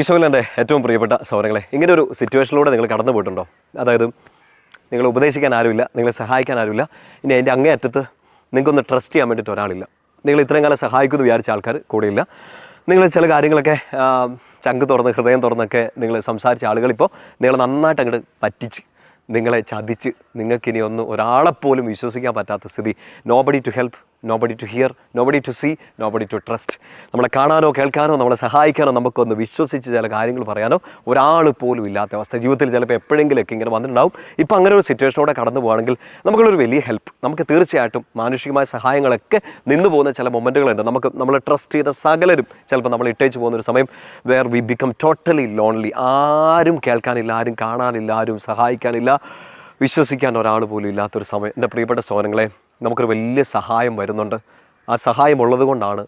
ഈശോയിൽ എന്റെ ഏറ്റവും പ്രിയപ്പെട്ട സൗരങ്ങളെ ഇങ്ങനെ ഒരു സിറ്റുവേഷനിലൂടെ നിങ്ങൾ കടന്നു പോയിട്ടുണ്ടോ? അതായത് നിങ്ങൾ ഉപദേശിക്കാൻ ആരുമില്ല നിങ്ങളെ സഹായിക്കാൻ ആരുമില്ല ഇനി അതിന്റെ അങ്ങേയറ്റത്ത് നിങ്ങൾക്കൊന്ന് ട്രസ്റ്റ് ചെയ്യാൻ വേണ്ടിയിട്ട് ഒരാളില്ല. നിങ്ങൾ ഇത്രയും കാലം സഹായിക്കുമെന്ന് വിചാരിച്ച ആൾക്കാർ കൂടെയില്ല. നിങ്ങൾ ചില കാര്യങ്ങളൊക്കെ ചങ്ക് തുറന്ന് ഹൃദയം തുറന്നൊക്കെ നിങ്ങൾ സംസാരിച്ച ആളുകളിപ്പോൾ നിങ്ങളെ നന്നായിട്ട് അങ്ങോട്ട് പറ്റിച്ച് നിങ്ങളെ ചതിച്ച് നിങ്ങൾക്കിനി ഒന്നും ഒരാളെപ്പോലും വിശ്വസിക്കാൻ പറ്റാത്ത സ്ഥിതി. Nobody to help nobody to hear nobody to see nobody to trust നമ്മളെ കാണാനോ കേൾക്കാനോ നമ്മളെ സഹായിക്കാനോ നമുക്കൊന്ന് വിശ്വസിച്ച് ചില കാര്യങ്ങൾ പറയാനോ ഒരാൾ പോലും ഇല്ലാത്ത അവസ്ഥ. ജീവിതത്തിൽ ചിലപ്പോൾ എപ്പോഴെങ്കിലൊക്കെ ഇങ്ങനെ വന്നിട്ടുണ്ടാവും. ഇപ്പം അങ്ങനെ ഒരു സിറ്റുവേഷനോടെ കടന്നു പോകുകയാണെങ്കിൽ നമുക്കുള്ളൊരു വലിയ ഹെൽപ്പ് നമുക്ക് തീർച്ചയായിട്ടും മാനുഷികമായ സഹായങ്ങളൊക്കെ നിന്നു പോകുന്ന ചില മൊമെന്റുകളുണ്ട് നമുക്ക് നമ്മൾ ട്രസ്റ്റ് ചെയ്ത സകലരും ചിലപ്പോൾ നമ്മൾ ഇട്ടേച്ച് പോകുന്ന ഒരു സമയം where we become totally lonely ആരും കേൾക്കാനില്ല ആരും കാണാനില്ല ആരും സഹായിക്കാനില്ല വിശ്വസിക്കാൻ ഒരാൾ പോലും ഇല്ലാത്തൊരു സമയം. എന്റെ പ്രിയപ്പെട്ട സോനങ്ങളെ നമുക്കൊരു വലിയ സഹായം വരുന്നുണ്ട്. ആ സഹായം ഉള്ളതുകൊണ്ടാണ്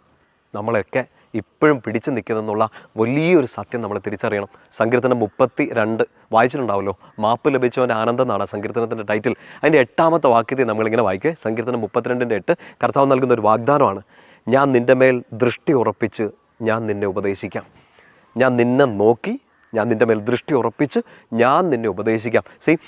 നമ്മളൊക്കെ ഇപ്പോഴും പിടിച്ചു നിൽക്കുന്നതെന്നുള്ള വലിയൊരു സത്യം നമ്മൾ തിരിച്ചറിയണം. സങ്കീർത്തനം മുപ്പത്തി രണ്ട് വായിച്ചിട്ടുണ്ടാവല്ലോ? മാപ്പ് ലഭിച്ചവന്റെ ആനന്ദം എന്നാണ് സങ്കീർത്തനത്തിന്റെ ടൈറ്റിൽ. അതിന്റെ എട്ടാമത്തെ വാക്യത്തിൽ നമ്മളിങ്ങനെ വായിക്കുക. സങ്കീർത്തനം മുപ്പത്തിരണ്ടിന്റെ എട്ട് കർത്താവ് നൽകുന്ന ഒരു വാഗ്ദാനമാണ്. ഞാൻ നിന്റെ മേൽ ദൃഷ്ടി ഉറപ്പിച്ച് ഞാൻ നിന്നെ ഉപദേശിക്കാം. ഞാൻ നിന്നെ നോക്കി ഞാൻ നിന്റെ മേൽ ദൃഷ്ടി ഉറപ്പിച്ച് ഞാൻ നിന്നെ ഉപദേശിക്കാം. സി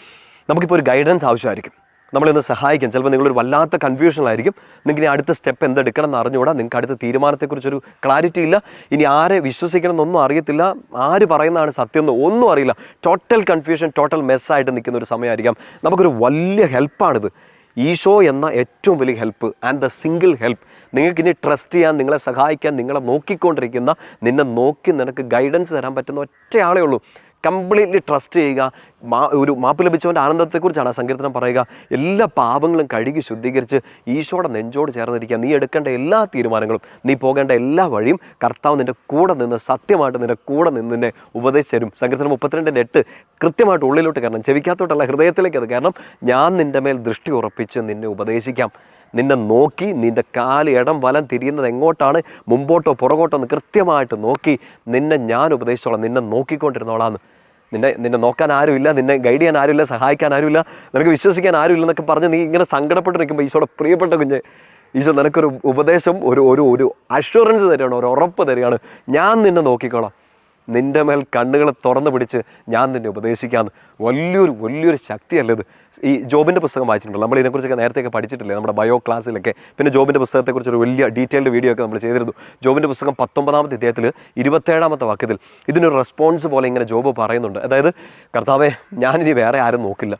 നമുക്കിപ്പോൾ ഒരു ഗൈഡൻസ് ആവശ്യമായിരിക്കും. നമ്മളിന്ന് സഹായിക്കും ചിലപ്പോൾ നിങ്ങളൊരു വല്ലാത്ത കൺഫ്യൂഷനിലായിരിക്കും നിങ്ങൾക്ക് അടുത്ത സ്റ്റെപ്പ് എന്തെടുക്കണം എന്ന് അറിഞ്ഞുകൂടാ. നിങ്ങൾക്ക് അടുത്ത തീരുമാനത്തെക്കുറിച്ചൊരു ക്ലാരിറ്റി ഇല്ല. ഇനി ആരെ വിശ്വസിക്കണം എന്നൊന്നും അറിയത്തില്ല. ആര് പറയുന്നതാണ് സത്യം എന്ന് ഒന്നും അറിയില്ല. ടോട്ടൽ കൺഫ്യൂഷൻ ടോട്ടൽ മെസ്സായിട്ട് നിൽക്കുന്ന ഒരു സമയമായിരിക്കാം. നമുക്കൊരു വലിയ ഹെൽപ്പാണിത് ഈശോ എന്ന ഏറ്റവും വലിയ help and the single help നിങ്ങൾക്ക് ഇനി ട്രസ്റ്റ് ചെയ്യാൻ നിങ്ങളെ സഹായിക്കാൻ നിങ്ങളെ നോക്കിക്കൊണ്ടിരിക്കുന്ന നിന്നെ നോക്കി നിനക്ക് ഗൈഡൻസ് തരാൻ പറ്റുന്ന ഒറ്റയാളേ ഉള്ളൂ. കംപ്ലീറ്റ്ലി ട്രസ്റ്റ് ചെയ്യുക. മാ ഒരു മാപ്പ് ലഭിച്ചവന്റെ ആനന്ദത്തെക്കുറിച്ചാണ് ആ സങ്കീർത്തനം പറയുക. എല്ലാ പാപങ്ങളും കഴുകി ശുദ്ധീകരിച്ച് ഈശോയുടെ നെഞ്ചോട് ചേർന്നിരിക്കുക. നീ എടുക്കേണ്ട എല്ലാ തീരുമാനങ്ങളും നീ പോകേണ്ട എല്ലാ വഴിയും കർത്താവ് നിന്റെ കൂടെ നിന്ന് സത്യമായിട്ട് നിന്റെ കൂടെ നിന്ന് നിന്നെ ഉപദേശിച്ചു തരും. സങ്കീർത്തനം മുപ്പത്തിരണ്ടിന്റെ എട്ട് കൃത്യമായിട്ട് ഉള്ളിലോട്ട് കാരണം ചെവിക്കാത്തോട്ടല്ല ഹൃദയത്തിലേക്ക് അത് കാരണം ഞാൻ നിന്റെ മേൽ ദൃഷ്ടി ഉറപ്പിച്ച് നിന്നെ ഉപദേശിക്കാം. നിന്നെ നോക്കി നിന്റെ കാൽ ഇടം വലം തിരിയുന്നത് എങ്ങോട്ടാണ്? മുമ്പോട്ടോ പുറകോട്ടോ എന്ന് കൃത്യമായിട്ട് നോക്കി നിന്നെ ഞാൻ ഉപദേശിച്ചോളാം. നിന്നെ നോക്കിക്കൊണ്ടിരുന്നോളാന്ന് നിന്നെ നിന്നെ നോക്കാൻ ആരുമില്ല നിന്നെ ഗൈഡ് ചെയ്യാൻ ആരുമില്ല സഹായിക്കാൻ ആരുമില്ല നിനക്ക് വിശ്വസിക്കാൻ ആരുമില്ല എന്നൊക്കെ പറഞ്ഞ് നീ ഇങ്ങനെ സങ്കടപ്പെട്ട് നിൽക്കുമ്പോൾ ഈശോയുടെ പ്രിയപ്പെട്ട കുഞ്ഞ് ഈശോ നിനക്കൊരു ഉപദേശം ഒരു ഒരു ഒരു അഷുറൻസ് തരികയാണ് ഒരു ഉറപ്പ് തരികയാണ്. ഞാൻ നിന്നെ നോക്കിക്കോളാം. നിന്റെ മേൽ കണ്ണുകളെ തുറന്നു പിടിച്ച് ഞാൻ നിന്നെ ഉപദേശിക്കാമെന്ന് വലിയൊരു വലിയൊരു ശക്തിയല്ല ഇത്. ഈ ജോബിന്റെ പുസ്തകം വായിച്ചിട്ടുണ്ടല്ലോ. നമ്മൾ ഇതിനെക്കുറിച്ചൊക്കെ നേരത്തെയൊക്കെ പഠിച്ചിട്ടില്ലേ? നമ്മുടെ ബയോ ക്ലാസ്സിലൊക്കെ പിന്നെ ജോബിന്റെ പുസ്തകത്തെക്കുറിച്ച് ഒരു വലിയ ഡീറ്റെയിൽഡ് വീഡിയോ ഒക്കെ നമ്മൾ ചെയ്തിരുന്നു. ജോബിന്റെ പുസ്തകം പത്തൊമ്പതാമത്തെ അധ്യായത്തിൽ ഇരുപത്തേഴാമത്തെ വാക്യത്തിൽ ഇതിനൊരു റെസ്പോൺസ് പോലെ ഇങ്ങനെ ജോബ് പറയുന്നുണ്ട്. അതായത് കർത്താവെ ഞാനിനി വേറെ ആരും നോക്കില്ല.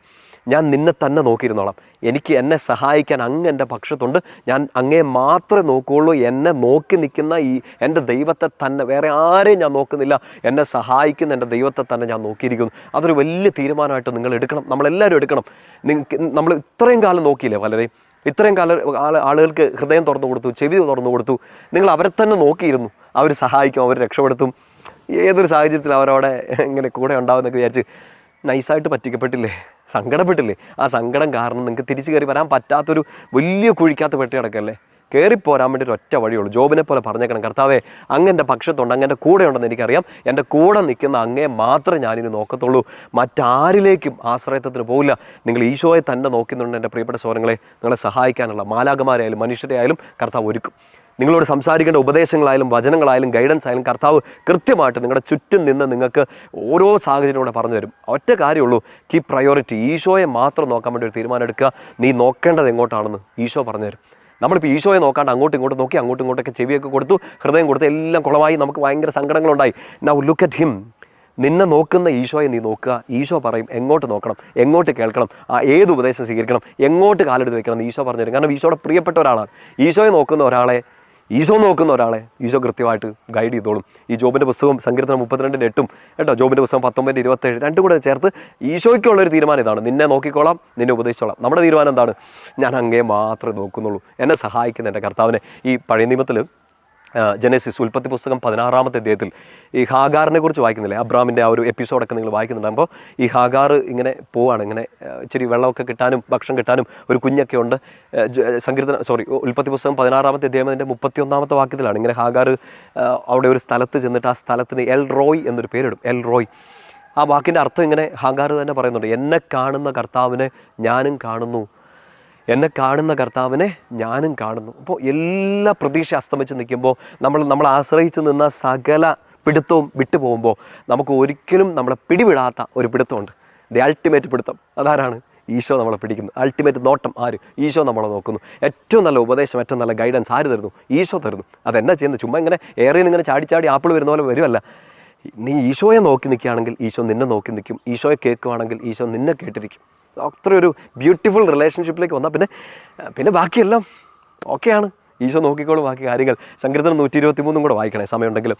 ഞാൻ നിന്നെ തന്നെ നോക്കിയിരുന്നോളാം. എനിക്ക് എന്നെ സഹായിക്കാൻ അങ്ങ് എന്റെ പക്ഷത്തുണ്ട്. ഞാൻ അങ്ങേ മാത്രമേ നോക്കുകയുള്ളൂ എന്നെ നോക്കി നിൽക്കുന്ന ഈ എന്റെ ദൈവത്തെ തന്നെ വേറെ ആരെയും ഞാൻ നോക്കുന്നില്ല. എന്നെ സഹായിക്കുന്ന എന്റെ ദൈവത്തെ തന്നെ ഞാൻ നോക്കിയിരിക്കുന്നു. അതൊരു വലിയ തീരുമാനമായിട്ട് നിങ്ങൾ എടുക്കണം. നമ്മളെല്ലാവരും എടുക്കണം. നിങ്ങൾക്ക് നമ്മൾ ഇത്രയും കാലം നോക്കിയില്ലേ പലരെയും ഇത്രയും കാലം ആൾ ആളുകൾക്ക് ഹൃദയം തുറന്നു കൊടുത്തു ചെവി തുറന്നു കൊടുത്തു. നിങ്ങൾ അവരെ തന്നെ നോക്കിയിരുന്നു. അവർ സഹായിക്കും അവർ രക്ഷപ്പെടുത്തും. ഏതൊരു സാഹചര്യത്തിൽ അവരവിടെ ഇങ്ങനെ കൂടെ ഉണ്ടാവുമെന്നൊക്കെ വിചാരിച്ച് നൈസായിട്ട് പറ്റിക്കപ്പെട്ടില്ലേ? സങ്കടപ്പെട്ടില്ലേ? ആ സങ്കടം കാരണം നിങ്ങൾക്ക് തിരിച്ചു കയറി വരാൻ പറ്റാത്തൊരു വലിയ കുഴിക്കാത്ത പെട്ടി കിടക്കല്ലേ? കയറിപ്പോരാൻ വേണ്ടി ഒറ്റ വഴിയുള്ളൂ ജോബിനെ പോലെ പറഞ്ഞേക്കണം കർത്താവേ. അങ്ങെന്റെ പക്ഷത്തുണ്ട് അങ്ങന്റെ കൂടെ ഉണ്ടെന്ന് എനിക്കറിയാം. എന്റെ കൂടെ നിൽക്കുന്ന അങ്ങേ മാത്രമേ ഞാനിനി നോക്കത്തുള്ളൂ. മറ്റാരിലേക്കും ആശ്രയത്വത്തിന് പോകില്ല നിങ്ങൾ ഈശോയെ തന്നെ നോക്കുന്നുണ്ട് എന്റെ പ്രിയപ്പെട്ട സ്വരങ്ങളെ നിങ്ങളെ സഹായിക്കാനുള്ള മാലാകമാരായാലും മനുഷ്യരെ ആയാലും കർത്താവ് ഒരുക്കും. നിങ്ങളോട് സംസാരിക്കേണ്ട ഉപദേശങ്ങളായാലും വചനങ്ങളായാലും ഗൈഡൻസ് ആയാലും കർത്താവ് കൃത്യമായിട്ട് നിങ്ങളുടെ ചുറ്റും നിന്ന് നിങ്ങൾക്ക് ഓരോ സാഹചര്യങ്ങളൂടെ പറഞ്ഞു തരും. ഒറ്റ കാര്യമുള്ളൂ കീ പ്രയോറിറ്റി ഈശോയെ മാത്രം നോക്കാൻ വേണ്ടി ഒരു തീരുമാനം എടുക്കുക നീ നോക്കേണ്ടത് എങ്ങോട്ടാണെന്ന് ഈശോ പറഞ്ഞു തരും. നമ്മളിപ്പോൾ ഈശോയെ നോക്കാണ്ട് അങ്ങോട്ടും ഇങ്ങോട്ടും നോക്കി അങ്ങോട്ടും ഇങ്ങോട്ടൊക്കെ ചെവിയൊക്കെ കൊടുത്തു ഹൃദയം കൊടുത്തു എല്ലാം കുളമായി നമുക്ക് ഭയങ്കര സങ്കടങ്ങളുണ്ടായി. നൗ ലുക്ക് അറ്റ് ഹിം നിന്നെ നോക്കുന്ന ഈശോയെ നീ നോക്കുക. ഈശോ പറയും എങ്ങോട്ട് നോക്കണം? എങ്ങോട്ട് കേൾക്കണം? ആ ഏത് ഉപദേശം സ്വീകരിക്കണം? എങ്ങോട്ട് കാലെടുത്ത് വെക്കണം? എന്ന് ഈശോ പറഞ്ഞു തരും. കാരണം ഈശോയുടെ പ്രിയപ്പെട്ട ഒരാളാണ്. ഈശോയെ നോക്കുന്ന ഒരാളെ ഈശോ നോക്കുന്ന ഒരാളെ ഈശോ കൃത്യമായിട്ട് ഗൈഡ് ചെയ്തോളും. ഈ ജോബിന്റെ പുസ്തകം സങ്കീർത്തനം മുപ്പത്തിരണ്ടിന്റെ എട്ടും കേട്ടോ ജോബിന്റെ പുസ്തകം പത്തൊമ്പതിന്റെ ഇരുപത്തേഴ് രണ്ടും കൂടെ ചേർത്ത് ഈശോയ്ക്കുള്ള ഒരു തീരുമാനം ഇതാണ്. നിന്നെ നോക്കിക്കോളാം നിന്നെ ഉപദേശിച്ചോളാം. നമ്മുടെ തീരുമാനം എന്താണ്? ഞാൻ അങ്ങേ മാത്രമേ നോക്കുന്നുള്ളൂ. എന്നെ സഹായിക്കുന്ന എന്റെ കർത്താവിനെ ഈ പഴയ നിയമത്തിൽ ജനസിസ് ഉൽപ്പത്തി പുസ്തകം പതിനാറാമത്തെ അധ്യായത്തിൽ ഈ ഹാഗാറിനെ കുറിച്ച് വായിക്കുന്നില്ലേ? അബ്രാമിന്റെ ആ ഒരു എപ്പിസോഡൊക്കെ നിങ്ങൾ വായിക്കുന്നുണ്ടാകുമ്പോൾ ഈ ഹാഗാർ ഇങ്ങനെ പോവാണ് ഇങ്ങനെ ഇച്ചിരി വെള്ളമൊക്കെ കിട്ടാനും ഭക്ഷണം കിട്ടാനും ഒരു കുഞ്ഞൊക്കെ ഉണ്ട്. സങ്കീർത്തന സോറി ഉൽപ്പത്തി പുസ്തകം പതിനാറാമത്തെ അധ്യായത്തിന്റെ മുപ്പത്തി ഒന്നാമത്തെ വാക്യത്തിലാണ്. ഇങ്ങനെ ഹാഗാർ അവിടെ ഒരു സ്ഥലത്ത് ചെന്നിട്ട് ആ സ്ഥലത്തിന് എൽ റോയ് എന്നൊരു പേരിടും എൽ റോയ്. ആ വാക്കിന്റെ അർത്ഥം ഇങ്ങനെ ഹാഗാർ തന്നെ പറയുന്നുണ്ട്. എന്നെ കാണുന്ന കർത്താവിനെ ഞാനും കാണുന്നു. എന്നെ കാണുന്ന കർത്താവിനെ ഞാനും കാണുന്നു. അപ്പോൾ എല്ലാ പ്രതീക്ഷ അസ്തമിച്ച് നിൽക്കുമ്പോൾ നമ്മൾ നമ്മൾ ആശ്രയിച്ച് നിന്ന സകല പിടുത്തവും വിട്ടു പോകുമ്പോൾ നമുക്ക് ഒരിക്കലും നമ്മളെ പിടിവിടാത്ത ഒരു പിടുത്തമുണ്ട്. ദി അൾട്ടിമേറ്റ് പിടുത്തം. അതാരാണ്? ഈശോ നമ്മളെ പിടിക്കുന്നു. അൾട്ടിമേറ്റ് നോട്ടം ആര്? ഈശോ നമ്മളെ നോക്കുന്നു. ഏറ്റവും നല്ല ഉപദേശം ഏറ്റവും നല്ല ഗൈഡൻസ് ആര് തരുന്നു? ഈശോ തരുന്നു. അതെന്നാ ചെയ്യുന്നത്? ചുമ്മാ ഇങ്ങനെ ഏറെ ഇങ്ങനെ ചാടി ചാടി ആപ്പിൾ വരുന്ന പോലെ വരുമല്ല നീ ഈശോയെ നോക്കി നിൽക്കുകയാണെങ്കിൽ ഈശോ നിന്നെ നോക്കി നിൽക്കും. ഈശോയെ കേൾക്കുവാണെങ്കിൽ ഈശോ നിന്നെ കേട്ടിരിക്കും. അത്രയൊരു ബ്യൂട്ടിഫുൾ റിലേഷൻഷിപ്പിലേക്ക് വന്നാൽ പിന്നെ പിന്നെ ബാക്കിയെല്ലാം ഓക്കെയാണ്. ഈശോ നോക്കിക്കോളും ബാക്കി കാര്യങ്ങൾ. സങ്കീർത്തനം നൂറ്റി ഇരുപത്തി മൂന്നും കൂടെ വായിക്കണേ സമയമുണ്ടെങ്കിലും.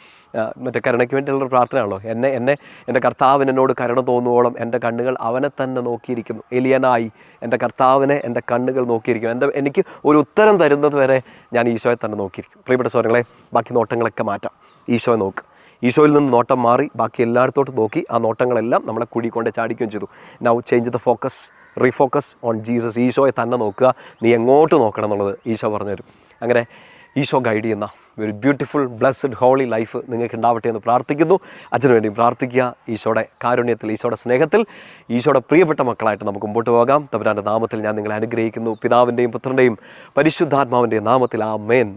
മറ്റേ കരുണയ്ക്ക് വേണ്ടിയുള്ള പ്രാർത്ഥനയാണല്ലോ. എന്നെ എന്നെ എന്റെ കർത്താവിന് എന്നോട് കരുണ തോന്നുവോളം എന്റെ കണ്ണുകൾ അവനെ തന്നെ നോക്കിയിരിക്കുന്നു. എലിയനായി എന്റെ കർത്താവിനെ എന്റെ കണ്ണുകൾ നോക്കിയിരിക്കും എന്റെ എനിക്ക് ഒരു ഉത്തരം തരുന്നത് വരെ ഞാൻ ഈശോയെ തന്നെ നോക്കിയിരിക്കും പ്രിയപ്പെട്ട സ്വരങ്ങളെ ബാക്കി നോട്ടങ്ങളൊക്കെ മാറ്റാം. ഈശോയെ നോക്ക്. ഈശോയിൽ നിന്ന് നോട്ടം മാറി. ബാക്കി എല്ലായിടത്തോട്ട് നോക്കി ആ നോട്ടങ്ങളെല്ലാം നമ്മളെ കുഴി ചാടിക്കുകയും ചെയ്തു. Now change the focus refocus on Jesus ഈശോയെ തന്നെ നോക്കുക. നീ എങ്ങോട്ട് നോക്കണം എന്നുള്ളത് ഈശോ പറഞ്ഞുതരും. അങ്ങനെ ഈശോ ഗൈഡ് ചെയ്യുന്ന ഒരു ബ്യൂട്ടിഫുൾ ബ്ലസ്ഡ് ഹോളി ലൈഫ് നിങ്ങൾക്ക് ഉണ്ടാവട്ടെ എന്ന് പ്രാർത്ഥിക്കുന്നു. അച്ഛന് വേണ്ടി പ്രാർത്ഥിക്കുക. ഈശോയുടെ കാരുണ്യത്തിൽ ഈശോയുടെ സ്നേഹത്തിൽ ഈശോയുടെ പ്രിയപ്പെട്ട മക്കളായിട്ട് നമുക്ക് മുമ്പോട്ട് പോകാം. തമ്പുരാന്റെ നാമത്തിൽ ഞാൻ നിങ്ങളെ അനുഗ്രഹിക്കുന്നു. പിതാവിന്റെയും പുത്രന്റെയും പരിശുദ്ധാത്മാവിന്റെയും നാമത്തിൽ. ആ മേൻ